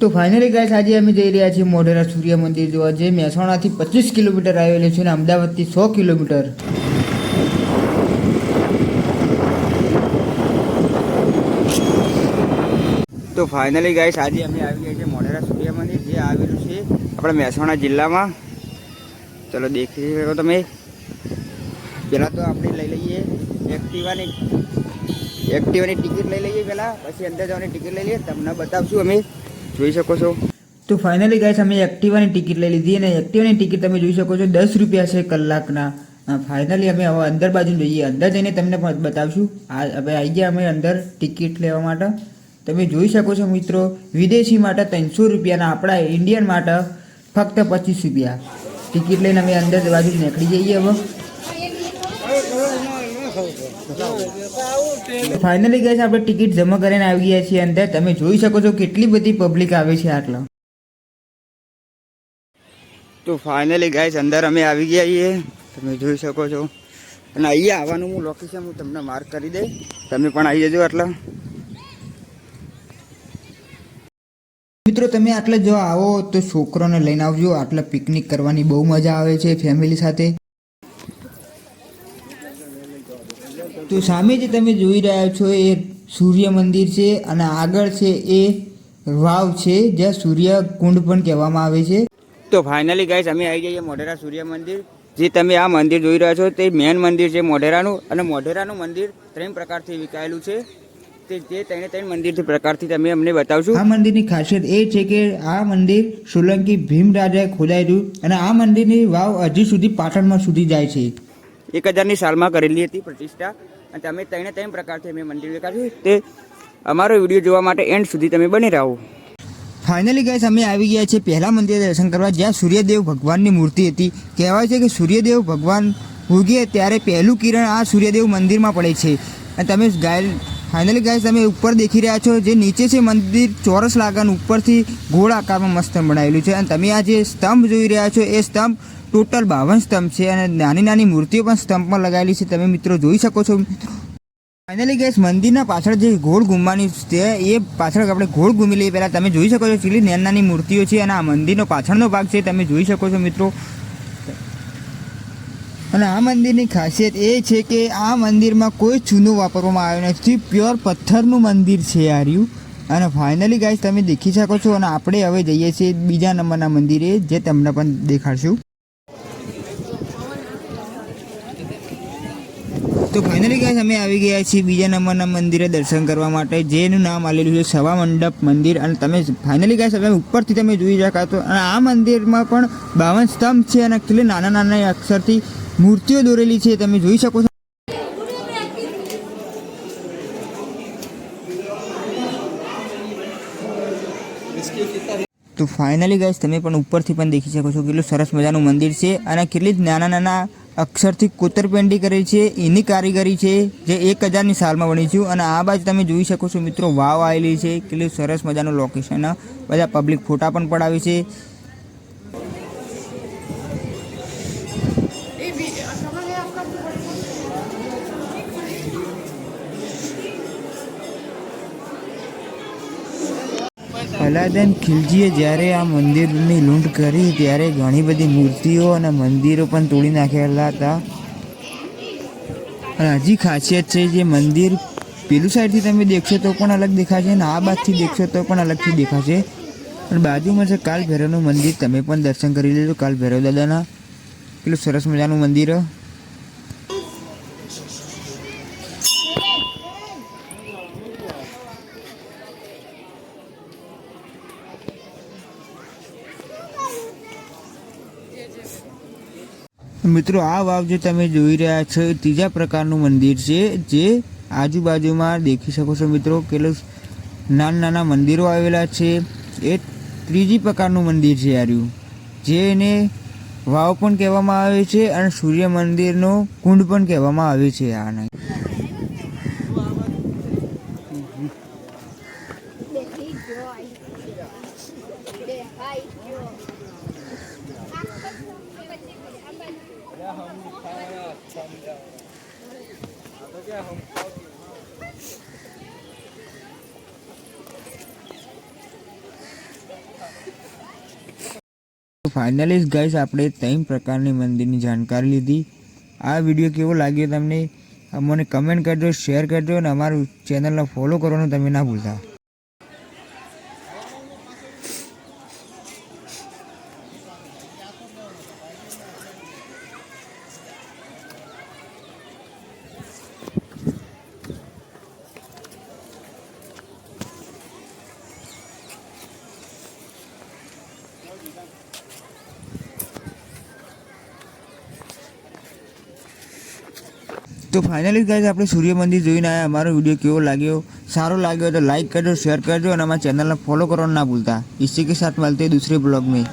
તો finally guys આજે અમે જઈ રહ્યા છીએ મોઢેરા સૂર્ય મંદિર જોવા, જે મહેસાણાથી પચીસ કિલોમીટર આવેલું છે અને અમદાવાદથી સો કિલોમીટર. તો ફાઇનલી ગાઈસ આજે અમે આવી ગયા છીએ મોઢેરા સૂર્ય મંદિર, જે આવેલું છે આપણા મહેસાણા જિલ્લામાં. ચલો દેખી શકો તમે. પહેલાં તો આપણે લઈ લઈએ એક્ટિવાની એક્ટિવાની ટિકિટ લઈ લઈએ પહેલાં, પછી અંદર જવાની ટિકિટ લઈ લઈએ, તમને બતાવશું અમે. જોઈ શકો છો? તો ફાઇનલી ગાઈસ અમે એક્ટિવાની ટિકિટ લઈ લીધી અને એક્ટિવાની ટિકિટ તમે જોઈ શકો છો, દસ રૂપિયા છે કલાકના. ફાઇનલી અમે હવે અંદર બાજુ જઈએ. અંદર જઈને તમને પણ બતાવશું. આ, હવે આવી ગયા અમે અંદર ટિકિટ લેવા માટે. તમે જોઈ શકો છો, મિત્રો, વિદેશી માટે ત્રણસો રૂપિયાના આપણા ઇન્ડિયન માટે ફક્ત પચીસ રૂપિયા. ટિકિટ લઈને અમે અંદર બાજુ નીકળી જઈએ હવે. ફાઇનલી ગેસ આપણે ટિકિટ જમા કરીને આવી ગયા છીએ અંદર. તમે જોઈ શકો છો કેટલી બધી પબ્લિક આવે છે આટલા. તો ફાઇનલી ગાઈસ અંદર અમે આવી ગયા છીએ. તમે જોઈ શકો છો. અને અહીંયા આવવાનું હું લોકેશન હું તમને માર્ક કરી દઈ તમે પણ આવી જજો આટલા. મિત્રો તમે આટલે જો આવો તો છોકરોને લઈને આવજો. આટલા પિકનિક કરવાની બહુ મજા આવે છે ફેમિલી સાથે. તો સામે જે તમે જોઈ રહ્યા છો એ સૂર્ય મંદિર છે અને આગળ છે એ વાવ છે જ્યાં સૂર્ય કુંડ પણ કહેવામાં આવે છે. તો ફાઇનલી ગાઈસ અમે આવી જઈએ મોઢેરા સૂર્ય મંદિર. જે તમે આ મંદિર જોઈ રહ્યા છો તે મેન મંદિર છે મોઢેરાનું. અને મોઢેરાનું મંદિર ત્રણ પ્રકારથી વિકાયેલું છે. તે જે ત્રણે ત્રણ મંદિરથી પ્રકારથી તમે અમને બતાવશો. આ મંદિરની ખાસિયત એ છે કે આ મંદિર સોલંકી ભીમ રાજાએ ખોદાયેલું અને આ મંદિરની વાવ હજી સુધી પાટણમાં સુધી જાય છે. એક હજારની સાલમાં કરેલી હતી પ્રતિષ્ઠા. અને તમે ત્રણે ત્રણ પ્રકારથી અમે મંદિર દેખાડ્યું તે અમારો વીડિયો જોવા માટે એન્ડ સુધી તમે બની રહો. ફાઇનલી ગાઈસ અમે આવી ગયા છે પહેલા મંદિરે દર્શન કરવા, જ્યાં સૂર્યદેવ ભગવાનની મૂર્તિ હતી. કહેવાય છે કે સૂર્યદેવ ભગવાન ઉગે ત્યારે પહેલું કિરણ આ સૂર્યદેવ મંદિરમાં પડે છે. અને તમે ગાય ફાઇનલી ગાઈસ તમે ઉપર દેખી રહ્યા છો, જે નીચે છે મંદિર, ચોરસ લાગે ઉપરથી ગોળ આકારમાં મસ્ત બનાવેલું છે. અને તમે આ જે સ્તંભ જોઈ રહ્યા છો, એ સ્તંભ ટોટલ બાવન સ્તંભ છે અને નાની નાની મૂર્તિઓ પણ સ્તંભમાં લગાવેલી છે. તમે મિત્રો જોઈ શકો છો. ફાઇનલી ગેસ મંદિરના પાછળ જે ગોળ ઘૂમવાની છે, એ પાછળ આપણે ગોળ ઘૂમી લઈએ. પહેલાં તમે જોઈ શકો છો, કેટલી નાની નાની મૂર્તિઓ છે અને આ મંદિરનો પાછળનો ભાગ છે. તમે જોઈ શકો છો મિત્રો. અને આ મંદિરની ખાસિયત એ છે કે આ મંદિરમાં કોઈ ચૂનો વાપરવામાં આવ્યો નથી. પ્યોર પથ્થરનું મંદિર છે આર્યું અને ફાઇનલી ગાઈસ તમે દેખી શકો છો અને આપણે હવે જઈએ છીએ બીજા નંબરના મંદિરે, જે તમને પણ દેખાડશું. તો ફાઇનલી ગાઈસ અમે આવી ગયા છીએ બીજા નંબરના મંદિરે દર્શન કરવા માટે, જેનું નામ આવેલું છે સવા મંડપ મંદિર. અને તમે ફાઇનલી ગાઈસ તમે ઉપરથી તમે જોઈ શકાતો અને આ મંદિરમાં પણ બાવન સ્તંભ છે અને કેટલી નાના નાના અક્ષરથી મૂર્તિઓ દોરેલી છે. તમે જોઈ શકો છો. તો ફાઇનલી ગાઈસ તમે પણ ઉપરથી પણ દેખી શકો છો કેટલું સરસ મજાનું મંદિર છે અને કેટલી જ નાના નાના અક્ષરથી કોતરપેંડી કરે છે, એની કારીગરી છે, જે એક હજારની સાલમાં બની છું. અને આ બાજુ તમે જોઈ શકો છો મિત્રો, વાવ આવેલી છે, કેટલું સરસ મજાનું લોકેશન બધા પબ્લિક ફોટા પણ પડાવે છે. અલાદીન ખિલજીએ જ્યારે આ મંદિરની લૂંટ કરી, ત્યારે ઘણી બધી મૂર્તિઓ અને મંદિરો પણ તોડી નાખેલા હતા. અને હજી ખાસિયત છે જે મંદિર પેલું સાઈડથી તમે દેખશો તો પણ અલગ દેખાશે અને આ બાજુથી દેખશો તો પણ અલગથી દેખાશે. અને બાજુમાં છે કાલ ભૈરવનું મંદિર, તમે પણ દર્શન કરી લેજો. કાલ ભૈરવ દાદાના પેલું સરસ મજાનું મંદિર. મિત્રો, આ વાવ જે તમે જોઈ રહ્યા છો એ ત્રીજા પ્રકારનું મંદિર છે, જે આજુબાજુમાં દેખી શકો છો મિત્રો કેટલું નાના નાના મંદિરો આવેલા છે. એ ત્રીજી પ્રકારનું મંદિર છે આર્યું જેને વાવ પણ કહેવામાં આવે છે અને સૂર્ય મંદિરનો કુંડ પણ કહેવામાં આવે છે આને. Bye. ફાઇનલી ગાઈસ આપણે ત્રણ પ્રકારની મંદિરની જાણકારી લીધી. આ વીડિયો કેવો લાગ્યો તમને? મને કમેન્ટ કરજો શેર કરજો અને અમારું ચેનલને ફોલો કરવાનું તમે ના ભૂલતા. તો ફાઇનલી ગાઈઝ આપણે સૂર્ય મંદિર જોઈને આવ્યા અમારો વીડિયો કેવો લાગ્યો? સારો લાગ્યો તો લાઇક કરજો શેર કરજો, અને અમારા ચેનલને ફોલો કરવાનું ના ભૂલતા. ઇસી કે સાથ મળતે દૂસરે બ્લોગ મેં